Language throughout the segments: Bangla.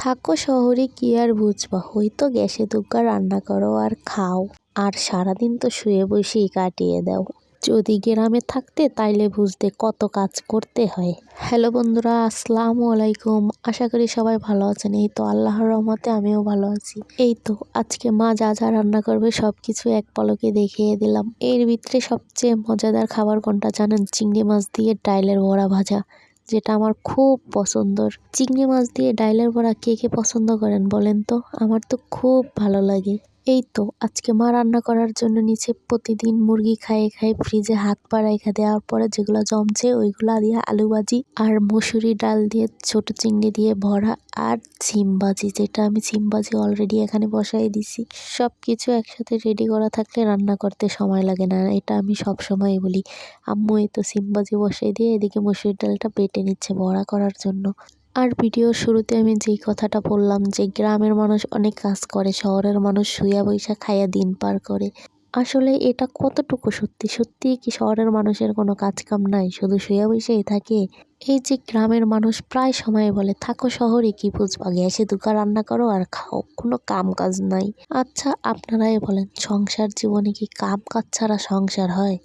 থাকো শহরে কি আর বুঝবা? হয়তো গ্যাসে দুগ্গা রান্না করো আর খাও। আর সারাদিন তো শুয়ে বসেই কাটিয়ে দাও। যদি গ্রামে থাকতে তাইলে বুঝতে কত কাজ করতে হয়। হ্যালো বন্ধুরা, আসসালামু আলাইকুম। আশা করি সবাই ভালো আছেন। এই তো আল্লাহর রহমতে আমিও ভালো আছি। এই তো আজকে মা যা যা রান্না করবে সব কিছু এক পলকে দেখিয়ে দিলাম। এর ভিতরে সবচেয়ে মজাদার খাবার কোনটা জানেন? চিংড়ি মাছ দিয়ে ডাইলের বড়া ভাজা। যেটা আমার খুব পছন্দর। চিংড়ি মাছ দিয়ে ডাইলের বড়া কে কে পছন্দ করেন বলেন তো? আমার তো খুব ভালো লাগে। এই তো, আজকে মা রান্না করার জন্য নিচে প্রতিদিন মুরগি খাইয়ে খাইয়ে ফ্রিজে হাত পা রেখে দেওয়ার পরে যেগুলো জমছে ওইগুলা দিয়ে আলু ভাজি আর মসুরি ডাল দিয়ে ছোট চিংড়ি দিয়ে ভরা আর সিম ভাজি, যেটা আমি সিম ভাজি অলরেডি এখানে বসাই দিছি। সব কিছু একসাথে রেডি করা থাকলে রান্না করতে সময় লাগে না, এটা আমি সব সময় বলি। আম্মু এই তো সিম ভাজি বসাই দিয়ে এদিকে মসুরির ডালটা বেটে নিচ্ছে বড়া করার জন্য। আর ভিডিওর শুরুতে আমি যেই কথাটা বললাম যে গ্রামের মানুষ অনেক কাজ করে, শহরের মানুষ শুয়া বৈশা খাইয়া দিন পার করে। আসলে এটা কতটুকু সত্যি? সত্যি কি শহরের মানুষের কোনো কাজ কাম নাই? শুধু শুয়া বৈশাই থাকে? এই যে গ্রামের মানুষ প্রায় সময় বলে, থাকো শহরে, কি বুঝবা? গ্যাসে দুকা রান্না করো আর খাও, কোনো কাম কাজ নাই। আচ্ছা আপনারাই বলেন, সংসার জীবনে কি কাম কাজ ছাড়া সংসার হয়?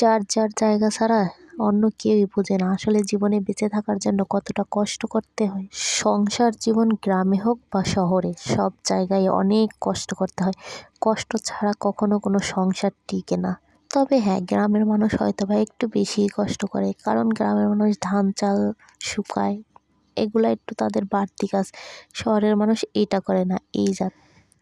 যার যার জায়গা ছাড়া অন্য কেউই বোঝে না। আসলে জীবনে বেঁচে থাকার জন্য কতটা কষ্ট করতে হয়? সংসার জীবন গ্রামে হোক বা শহরে, সব জায়গায় অনেক কষ্ট করতে হয়। কষ্ট ছাড়া কখনো কোনো সংসার টিকে না। তবে হ্যাঁ গ্রামের মানুষ হয়তো বা একটু বেশিই কষ্ট করে। কারণ গ্রামের মানুষ ধান চাল শুকায়, এগুলো একটু তাদের বাড়তি কাজ। শহরের মানুষ এটা করে না, এই জাত।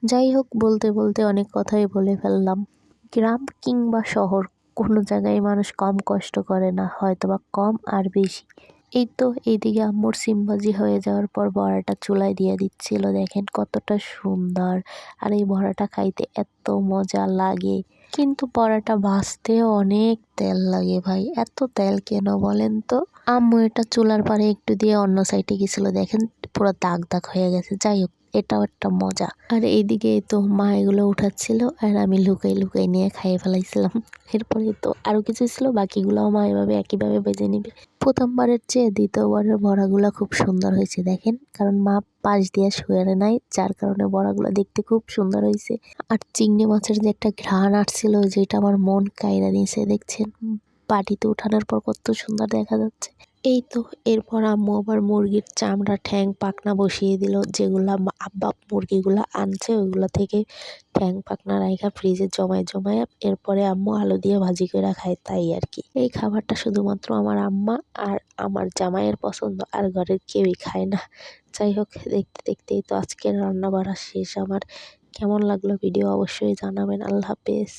যাই হোক, বলতে বলতে অনেক কথাই বলে ফেললাম। গ্রাম কিংবা শহর কোনো জায়গায় মানুষ কম কষ্ট করে না হয়তো বা কম আর বেশি। এই তো এইদিকে আম্মুর সিমবাজি হয়ে যাওয়ার পর বড়াটা চুলায় দিয়ে দিচ্ছিল। দেখেন কতটা সুন্দর। আর এই বড়াটা খাইতে এত মজা লাগে। কিন্তু বড়াটা ভাজতেও অনেক তেল লাগে ভাই। এত তেল কেন বলেন তো? আম্মু এটা চুলার পারে একটু দিয়ে অন্য সাইডে গেছিল। দেখেন পুরো দাগ দাগ হয়ে গেছে। যাই হোক এটাও একটা মজা। আর এইদিকে তো মা এগুলো উঠাচ্ছিল আর আমি লুকাই লুকাই নিয়ে খাইয়ে ফেলাইছিলাম। এরপরে তো আরও কিছু ছিল, বাকিগুলোও মা এভাবে একইভাবে বেজে নিবে। প্রথমবারের চেয়ে দ্বিতীয়বারের বড়াগুলো খুব সুন্দর হয়েছে দেখেন। কারণ মা পাশ দিয়ে শুয়ে নাই, যার কারণে বড়াগুলো দেখতে খুব সুন্দর হয়েছে আর চিংড়ি মাছের যে একটা ঘ্রাণ আসছিল যেটা আমার মন কায়রা নিয়েছে দেখছেন? বাটিতে উঠানোর পর কত সুন্দর দেখা যাচ্ছে। এই তো, এরপর আম্মু আবার মুরগির চামড়া ঠ্যাং পাকনা বসিয়ে দিল, যেগুলো আব্বা মুরগিগুলো আনছে, ওইগুলো থেকে ঠ্যাং পাকনা রাইখা ফ্রিজে জমায় জমায় এরপরে আম্মু আলু দিয়ে ভাজি করে খায়, তাই আর কি। এই খাবারটা শুধুমাত্র আমার আম্মা আর আমার জামাইয়ের পছন্দ, আর ঘরের কেউই খায় না। যাই হোক, দেখতে দেখতেই তো আজকের রান্না বাড়া শেষ। আমার কেমন লাগল ভিডিও অবশ্যই জানাবেন। আল্লাহ হাফেজ।